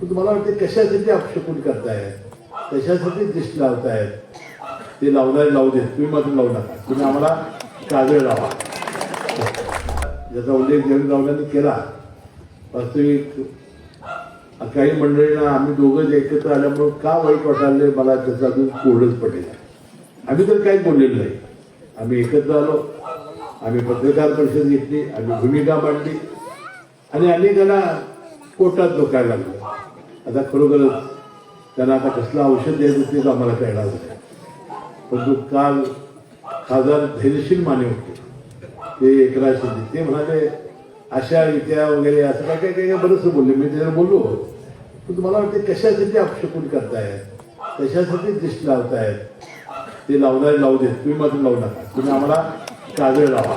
पण तुम्हाला वाटते कशासाठी अपशकून करतायत? कशासाठी दृष्टी लावतायत? ते लावणारे लावू देत. तुम्ही मात्र लावू नका. तुम्ही आम्हाला काजळ लावा. ज्याचा उल्लेख देवेंद्ररावांनी केला. वास्तविक काही मंडळींना आम्ही दोघं एकत्र आल्यामुळं का वाईट वाटायला मला त्याचा अजून कोरडच पडेल आम्ही तर काही बोललेलं नाही. आम्ही एकत्र आलो. आम्ही पत्रकार परिषद घेतली. आम्ही भूमिका मांडली. आणि अनेकांना कोर्टात लोकायला लागलो. आता खरोखरच त्यांना आता कसलं औषध द्यायचं तेच आम्हाला कळणार होतं परंतु काल खासदार धैर्यशील माने होते. ते एकनाथ शिंदे. ते म्हणाले अशा विद्या वगैरे असं काय काय काय बरंचसं बोलले. मी त्याच्यावर बोललो पण तुम्हाला वाटते कशासाठी अपशकून करतायत कशासाठी दिष्ट लावतायत ते लावणारे लावू देत. तुम्ही मात्र लावू नका. तुम्ही आम्हाला काजळ लावा.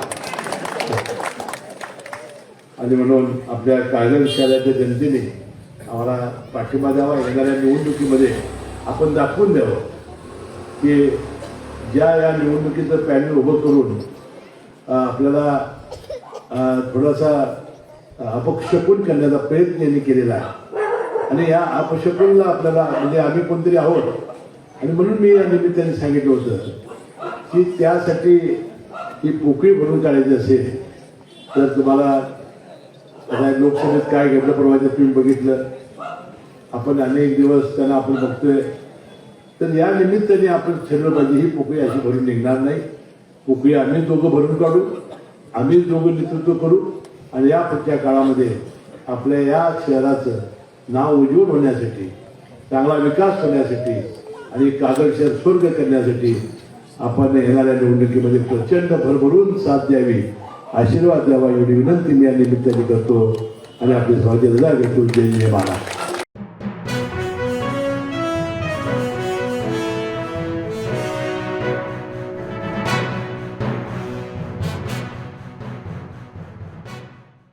आणि म्हणून आपल्या काजळ शहराच्या जनतेने आम्हाला पाठिंबा द्यावा येणाऱ्या निवडणुकीमध्ये आपण दाखवून द्यावं की ज्या या निवडणुकीचं पॅनल उभं करून आपल्याला थोडासा अपक्षकून करण्याचा प्रयत्न यांनी केलेला आहे. आणि या अपक्षकूनला आपल्याला म्हणजे आम्ही कोणतरी आहोत आणि म्हणून मी या निमित्ताने सांगितलं होतं की त्यासाठी ही पोकळी भरून काढायची असेल तर तुम्हाला लोकसभेत काय घडलं परवाच्या तुम्ही बघितलं. आपण अनेक दिवस त्यांना आपण बघतोय. तर या निमित्ताने आपण ठरलं पाहिजे ही पोकळी अशी भरून निघणार नाही. पोकळी आम्ही दोघं भरून काढू आम्ही दोघं नेतृत्व करू आणि या पुढच्या काळामध्ये आपल्या या शहराचं नाव उज्ज्वल होण्यासाठी चांगला विकास करण्यासाठी आणि कागद शहर स्वर्ग करण्यासाठी आपण येणाऱ्या निवडणुकीमध्ये प्रचंड भरभरून साथ द्यावी आशीर्वाद द्यावा एवढी विनंती मी या निमित्ताने करतो. आणि आपली स्वागत घेतो जय जय महाराज